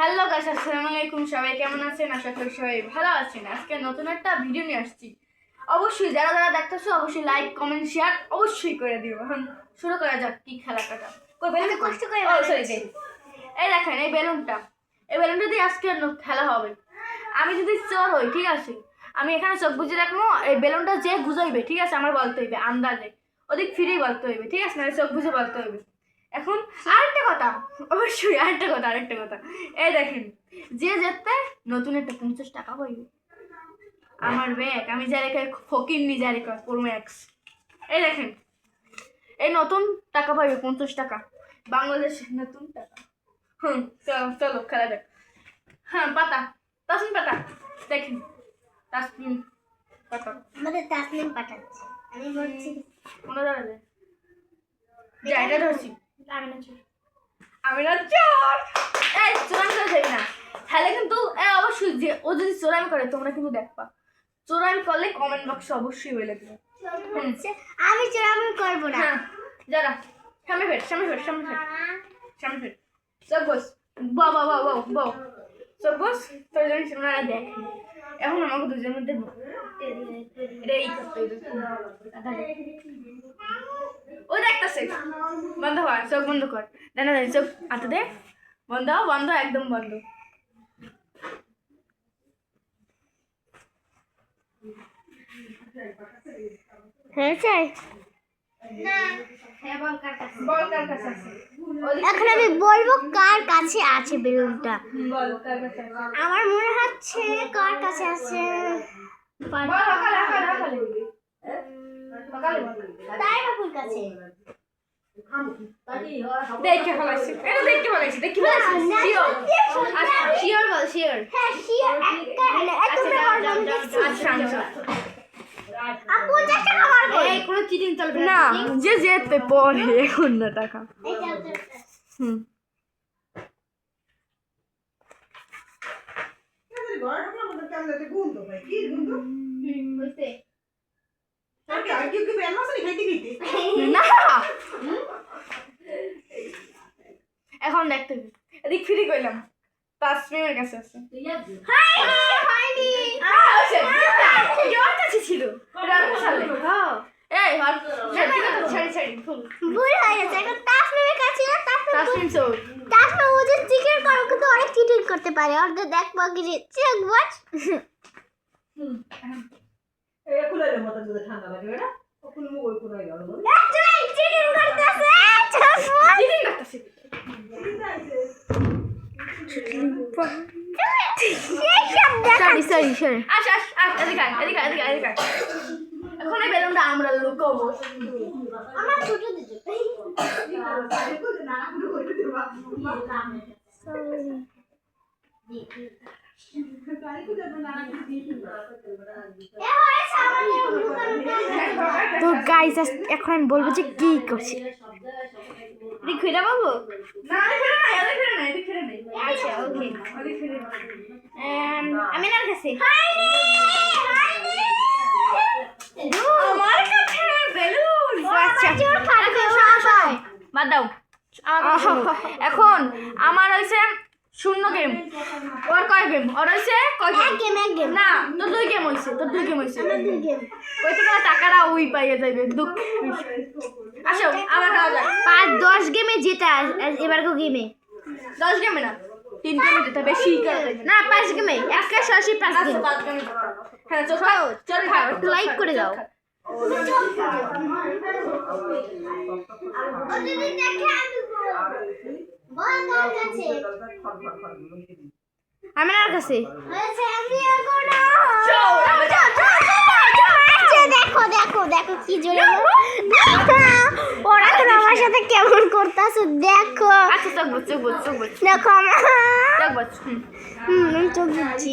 Hello guys আসসালামু আলাইকুম সবাই কেমন আছেন? আশা করি সবাই ভালো আছেন। আজকে নতুন একটা ভিডিও নিয়ে আসছি। অবশ্যই যারা যারা দেখতেছো অবশ্যই লাইক কমেন্ট শেয়ার অবশ্যই করে দিও। এখন শুরু করা যাক কি খেলাটা বেলুন কষ্ট করে। সরি এই দেখেন এই বেলুনটা এই বেলুনটা দিয়ে আজকে খেলা হবে। আমি যদি চোর হই ঠিক আছে? আমি এখানে চোখ বুঝে রাখব এই বেলুনটা যে গুজাইবে ঠিক আছে? আমার বলতে হইবে আন্দাজে। ওদিক ফিরেই বলতে হইবে ঠিক আছে? না চোখ বুঝে বলতে হইবে। এখন আরেকটা কথা। অবশ্যই আরেকটা কথা আরেকটা কথা। এই দেখেন যে যেতে নতুন একটা পঞ্চাশ টাকা পাইবে। আমার ব্যাগ আমি যার যারে ফকির নি যারে ম্যাক্স এই দেখেন এই নতুন টাকা পাইবে পঞ্চাশ টাকা। বাংলাদেশের নতুন টাকা। হুম চলো চলো খেলা যাক। হ্যাঁ পাতা তাসমিন পাতা। দেখেন তাসমিন পাতা। মানে তাসলিম পাঠাচ্ছে আমি বলছি কোনো দাঁড়াবে যা এটা ধরছি। আমি না চুপ। আমি না চোর। এই চোরামি করে না। তাহলে কিন্তু অবশ্যই যে ও যদি চোরামি করে তোমরা কিন্তু দেখবা। চোরামি করলে কমেন্ট বক্সে অবশ্যই বলে দেবে। আমি চোরামি করব না। হ্যাঁ যারা সামনে ফের সামনে ফের সামনে ফের। সামনে ফের। সব বস। বাও বাও বাও বাও বাও সব বস। তোর জানিস ওনারা দেখ। এখন আমাকে দুজনের মধ্যে এই করতে হবে। ও দেখতেছে বন্ধ কর চোখ বন্ধ কর। দানা দাঁড়িয়ে চোখ হাতে দে। বন্ধ বন্ধ একদম বন্ধ। কার কাছে আছে। এখন আমি বলব কার কাছে আছে বেলুনটা। আমার মনে হচ্ছে কার কাছে আছে। দেখে ফেলাইছি। এটা দেখে ফেলাইছি দেখে ফেলাইছি। শিওর আচ্ছা শিওর বল শিওর হ্যাঁ শিওর একটা আচ্ছা আচ্ছা আপু এই কোনো চিটিং চলবে না। যে যেতে পরে এখন না টাকা। হুম। হইছে। না। এখন দেখতে। এদিক ফিরে কইলাম তাসমিমের কাছে আছে। হাই, হয়নি। কাছে ছিল। এই হট। ছাড়ি ছাড়ি ফুল। ভুল হয়ে গেছে। এখন তাসমিমের কাছে না তাসমিম তাসমিম ও যে চিকেন করে কিন্তু অনেক চিটিং করতে পারে। ওর তো দেখব কি check watch sorry sorry sorry আস আস আস এদিকে এদিকে এদিকে এদিকে এখন এই বেলুনটা আমরা লুকাবো। আমার ছোট দিদি। তো গাইস এখন আমি বলব যে কি করছি? পাবো না না নেই আচ্ছা ওকে। আমি না কাছে। আমার কাছে বেলুন। আচ্ছা। বাদ দাও। এখন আমার হইছে শূন্য গেম ওর কয় গেম ওর হইছে কয় এক গেম এক গেম না তোর দুই গেম হইছে তোর দুই গেম হইছে। আমার দুই গেম ওই থেকে টাকাটা উই পাইয়ে যাবে দুঃখ। আসো আবার খাওয়া যাক। পাঁচ দশ গেমে জেতা এবার কো গেমে দশ গেমে না তিন গেমে যেতে বেশি করা না পাঁচ গেমে একটা সরাসরি পাঁচ আচ্ছা, গেম গেমে হ্যাঁ চল খাও চল খাও একটু like করে দাও। আমি আর কাছে। দেখো দেখো দেখো কি জোরে ওরা তো আমার সাথে কেমন করতেছে দেখো। আচ্ছা চোখ বচ দেখো আমার। চোখ হুম। আমি চোখ দিচ্ছি।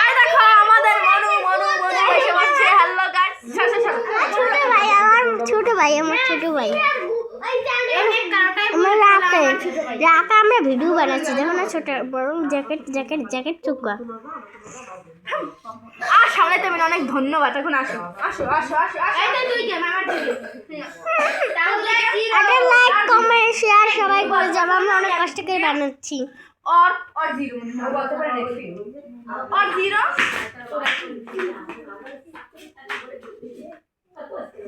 এই দেখো আমাদের মনু মনু মনু এসে বসছে হ্যালো গাইস ছোট ভাই আমার ছোট ভাই আমার ছোট ভাই আমার রাতে রাতে আমরা ভিডিও বানাচ্ছি দেখো না ছোট বড় জ্যাকেট জ্যাকেট জ্যাকেট চুকা আর সামনে তুমি অনেক ধন্যবাদ এখন আসো আসো আসো আসো আসো এই তো দুই গেম আমার দুই তাহলে একটা লাইক কমেন্ট শেয়ার সবাই করে যাবো আমরা অনেক কষ্ট করে বানাচ্ছি और और जीरो मैं बोलते पर नेक्स्ट और जीरो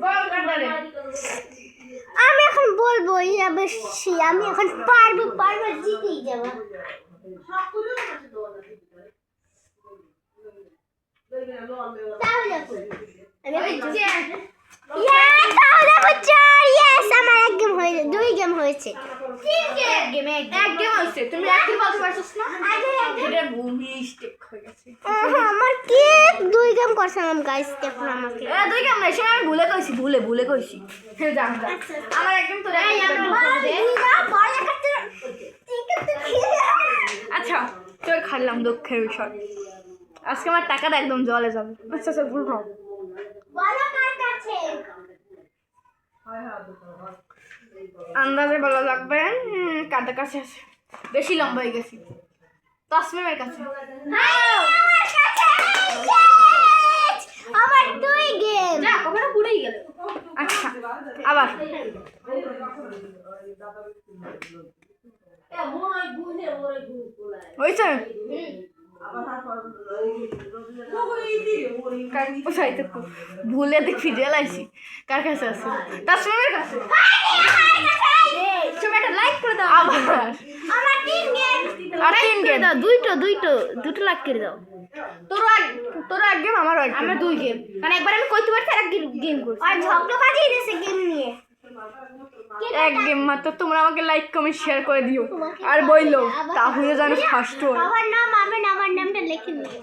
বল কাটারে আমি এখন বলবো ইয়া বেশি আমি এখন পারবো পারবো জিতেই যাবো তাহলে আমি হয়েছে। এক গেমে এক গেম হইছে তুমি এক গেম বলতে পারছস না? আগে এক game- এটা মিস্টেক হয়ে গেছে। আমার কি দুই গেম করছিলাম গাইস দেখুন আমাকে। দুই গেম না সেটা আমি ভুলে কইছি ভুলে ভুলে কইছি। হ্যাঁ জান জান। আমার এক গেম আচ্ছা তোর খাইলাম দুঃখের বিষয়। আজকে আমার টাকাটা একদম জলে যাবে। আচ্ছা আচ্ছা ভুল ভাব। আন্দাজে বলা লাগবে কাদের কাছে আছে? বেশি লম্বা হয়ে গেছি। তসমিমের কাছে। আমার দুই গেম কখনো গেল। আচ্ছা আবার। হয়েছে? ভুলে দেখ ফিরে লাইছি কার কাছে আছে? কাছে। লাইক করে দাও। আবার। আমার তিন গেম আর দুইটো দুইটো দুটো করে দাও। তোর তোর এক গেম আমার এক আমার দুই গেম কারণ একবার আমি কইতে পারছি আর এক গেম করছি। আর ঝগড়া বাজিয়ে দিয়েছে গেম নিয়ে। এক গেম মাত্র তোমরা আমাকে লাইক কমেন্ট শেয়ার করে দিও। আর বইলো তাহলে যেন ফার্স্ট হয়। আমার নাম আমার আমার নামটা লিখে নিয়ে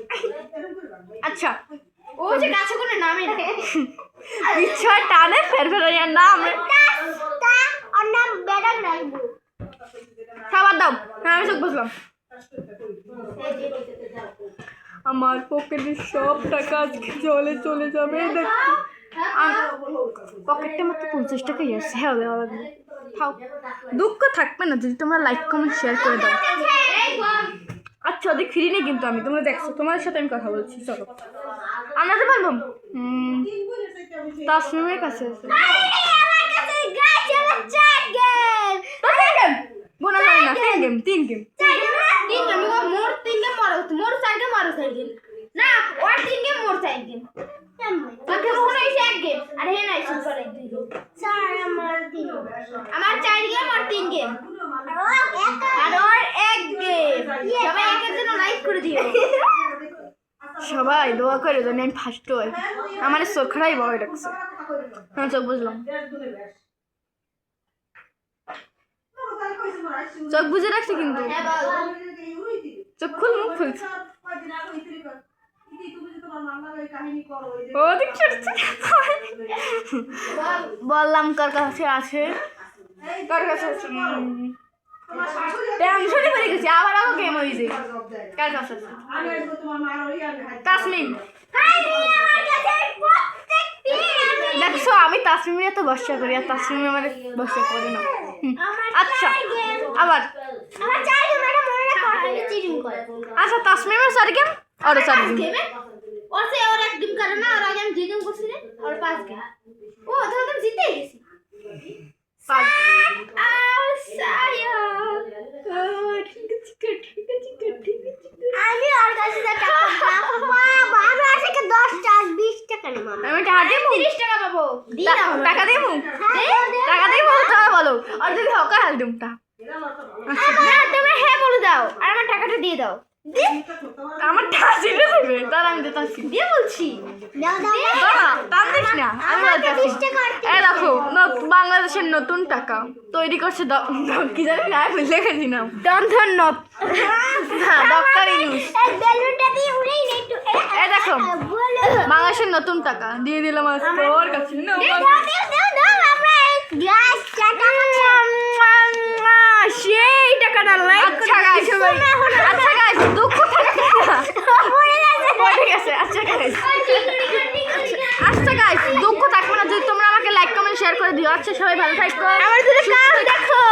আচ্ছা ও যে গাছে কোনো নামই না। বিচ্ছয় টানে ফের ফের নাম। তা ওর নাম বেড়াক রাখব খাবার দাও। হ্যাঁ আমি চোখ বসলাম। আমার পকেটের সব টাকা আজকে জলে চলে যাবে। দেখো পকেটটা মাত্র পঞ্চাশ টাকাই আছে। হ্যাঁ দেওয়া লাগবে খাও দুঃখ থাকবে না যদি তোমরা লাইক কমেন্ট শেয়ার করে দাও। আচ্ছা ওদিক ফিরি নেই কিন্তু আমি। তোমরা দেখছ তোমাদের সাথে আমি কথা বলছি চলো। আনাতে পারব তাসমিমের কাছে আছে। গেম তিন গেম তিন গেম চার গেম তিন গেম মোর তিন গেম মারো মোর চার গেম মারো চার গেম না ওর তিন গেম মোর চার গেম তোকে মনে হইছে এক গেম আর হে নাই শুন করে দুই গেম চার আমার তিন আমার চার গেম আর তিন গেম আর একা আর ওর এক গেম সবাই একের জন্য লাইক করে দিও। সবাই দোয়া করে জানি আমি ফার্স্ট হই। আমার চোখড়াই ভয় রাখছে হ্যাঁ চোখ বুঝলাম চোখ বুঝে রাখছে কিন্তু। চোখ খুল মুখ খুলছে বললাম কার কাছে আছে। কার কাছে আছে টেনশনই পড়ে গেছি আবার আগে গেম হয়েছে কার কাছে তাসমিম দেখছ আমি তাসমিমের এত বর্ষা করি আর তাসমিম আমার বর্ষা করে না। আচ্ছা আবার। মনে আচ্ছা তাসমিমের চার গেম ওর চার গেম। ওর সে ওর এক গেম করে না আর আগে আমি দুই গেম করছি রে ওর পাঁচ গেম। ও তাহলে আমি আর কাছে দশ টাকা বিশ টাকা নেব আমি। টাকা দেবো তিরিশ টাকা পাবো। না টাকা দেবো হ্যাঁ, টাকা দেবো বলো আর যদি হকা হাল দিম টা না তোমরা হ্যাঁ বলে দাও। আর আমার টাকাটা দিয়ে দাও। আমার দেবে। তার আমি দিয়ে বলছি। টান দিস না। আমি এই দেখো বাংলাদেশের নতুন টাকা তৈরি করছে কি জানি না বুঝলে গেছি না দন্ধন নত ডক্টর ইউনুস। এই দেখো বাংলাদেশের নতুন টাকা। দিয়ে দিলাম আজকে ওর কাছে। না, দাও এই টাকাটা লাইক আচ্ছা গাইস আচ্ছা গাইস দুঃখ থাকে পড়ে গেছে। আচ্ছা গাইস আচ্ছা গাইস দুঃখ থাকবে না। যদি তোমরা আমাকে লাইক কমেন্ট শেয়ার করে দিও। আচ্ছা সবাই ভালো থাকো। আমার দুটো কাজ দেখো।